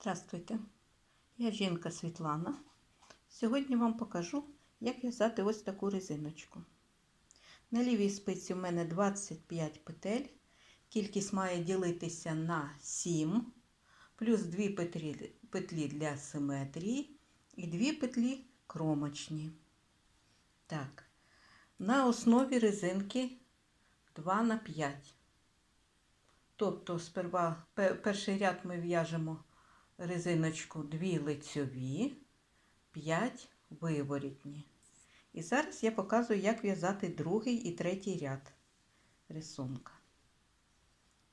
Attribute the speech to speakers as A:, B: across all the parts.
A: Здравствуйте, я жінка Світлана. Сьогодні вам покажу, як в'язати ось таку резиночку. На лівій спиці у мене 25 петель. Кількість має ділитися на 7, плюс 2 петлі, петлі для симетрії і 2 петлі кромочні. Так, на основі резинки 2 на 5. Тобто, сперва перший ряд ми в'яжемо резиночку 2 лицьові, 5 виворітні. І зараз я показую, як в'язати другий і третій ряд рисунка.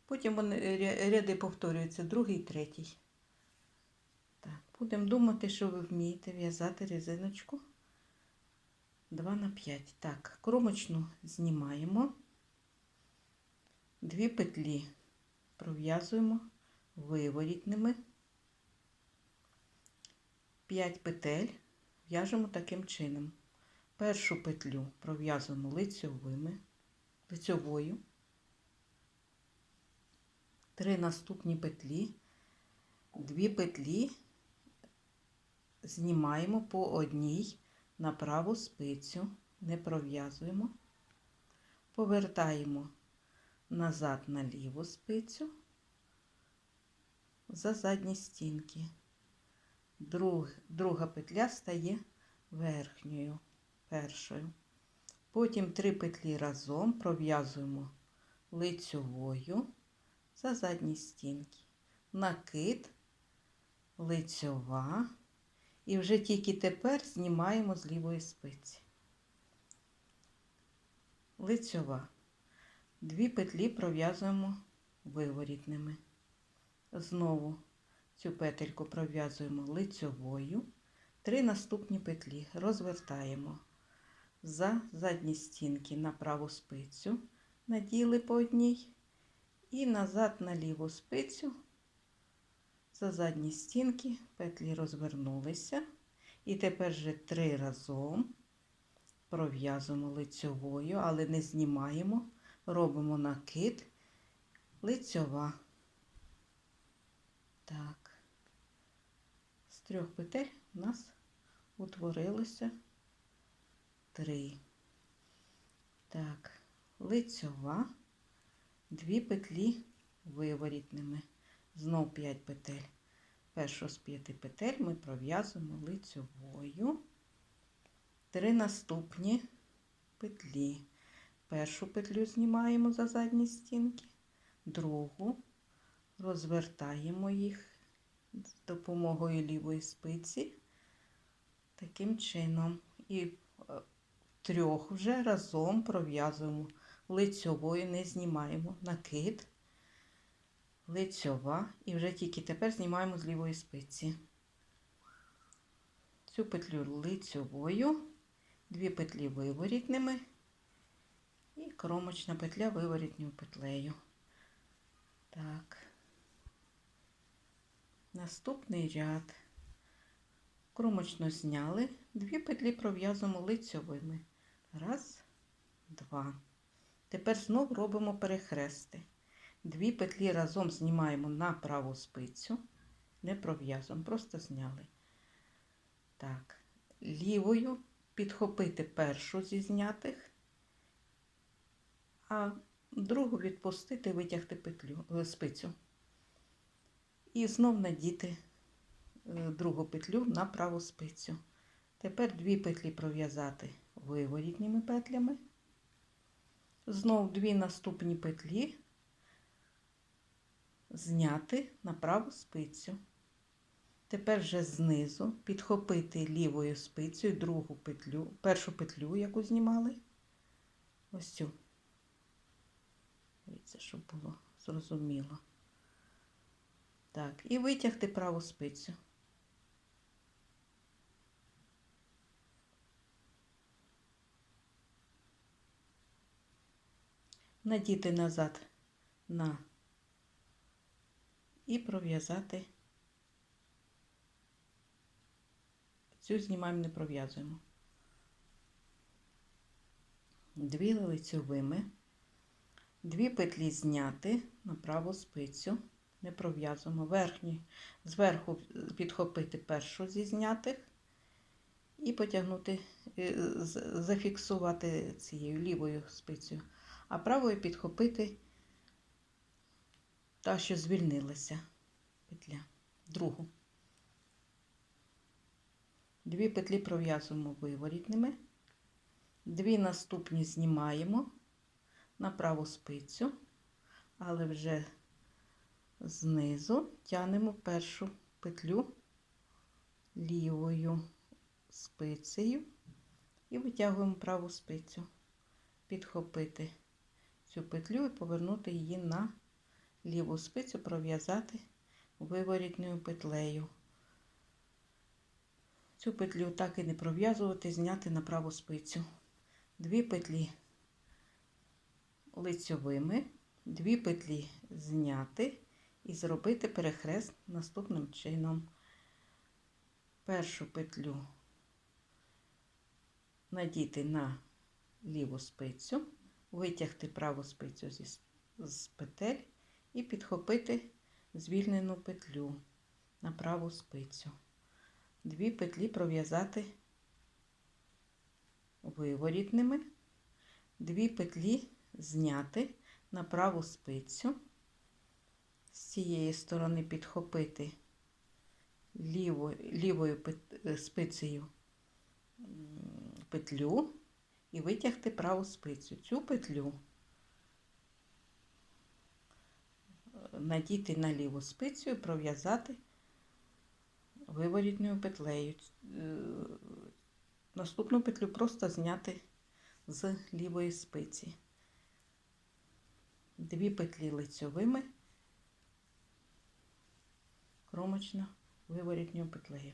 A: Потім вони, ряди повторюються, другий і третій. Так, будемо думати, що ви вмієте в'язати резиночку 2 на 5. Так, кромочну знімаємо. Дві петлі пров'язуємо виворітними. 5 петель в'яжемо таким чином. Першу петлю пров'язуємо лицьовими, лицьовою. Три наступні петлі, дві петлі знімаємо по одній на праву спицю, не пров'язуємо, повертаємо назад на ліву спицю за задні стінки. Друг, друга петля стає верхньою першою. Потім три петлі разом пров'язуємо лицьовою за задні стінки. Накид, лицьова. І вже тільки тепер знімаємо з лівої спиці. Лицьова. Дві петлі пров'язуємо виворітними. Знову цю петельку пров'язуємо лицьовою. Три наступні петлі розвертаємо за задні стінки на праву спицю, наділи по одній, і назад на ліву спицю. За задні стінки петлі розвернулися. І тепер вже три разом пров'язуємо лицьовою, але не знімаємо, робимо накид лицьова. Так, трьох петель у нас утворилося три. Так, лицьова, дві петлі виворітними. Знов 5 петель. Першу з п'яти петель ми пров'язуємо лицьовою. Три наступні петлі. Першу петлю знімаємо за задні стінки, другу розвертаємо їх з допомогою лівої спиці таким чином. І е, трьох вже разом пров'язуємо лицьовою, не знімаємо накид, лицьова, і вже тільки тепер знімаємо з лівої спиці. Цю петлю лицьовою, дві петлі виворітними і кромочна петля виворітньою петлею. Так. Наступний ряд. Кромочно зняли, дві петлі пров'язуємо лицьовими. Раз, два. Тепер знов робимо перехрести. Дві петлі разом знімаємо на праву спицю, не пров'язуємо, просто зняли. Так, лівою підхопити першу зі знятих, а другу відпустити, витягти петлю, е, спицю. І знов надіти е, другу петлю на праву спицю. Тепер дві петлі пров'язати виворітніми петлями. Знов дві наступні петлі зняти на праву спицю. Тепер вже знизу підхопити лівою спицею другу петлю, першу петлю, яку знімали. Ось цю. Дивіться, щоб було зрозуміло. Так, і витягти праву спицю. Надіти назад на і пров'язати. Цю знімаємо, не пров'язуємо. Дві лицьовими, дві петлі зняти на праву спицю, не пров'язуємо. Верхній зверху підхопити першу зі знятих і потягнути, е, зафіксувати цією лівою спицею, а правою підхопити та, що звільнилася петля, другу. Дві петлі пров'язуємо виворітними, дві наступні знімаємо на праву спицю, але вже знизу тянемо першу петлю лівою спицею і витягуємо праву спицю, підхопити цю петлю і повернути її на ліву спицю, пров'язати виворітною петлею. Цю петлю так і не пров'язувати, зняти на праву спицю. Дві петлі лицьовими, дві петлі зняти і зробити перехрест наступним чином. Першу петлю надіти на ліву спицю, витягти праву спицю з петель і підхопити звільнену петлю на праву спицю. Дві петлі пров'язати виворітними, дві петлі зняти на праву спицю, з цієї сторони підхопити лівою, лівою е, спицею петлю і витягти праву спицю. Цю петлю е, надіти на ліву спицю і пров'язати виворітною петлею. Е, Наступну петлю просто зняти з лівої спиці. Дві петлі лицьовими, кромочно виворітньою петлею.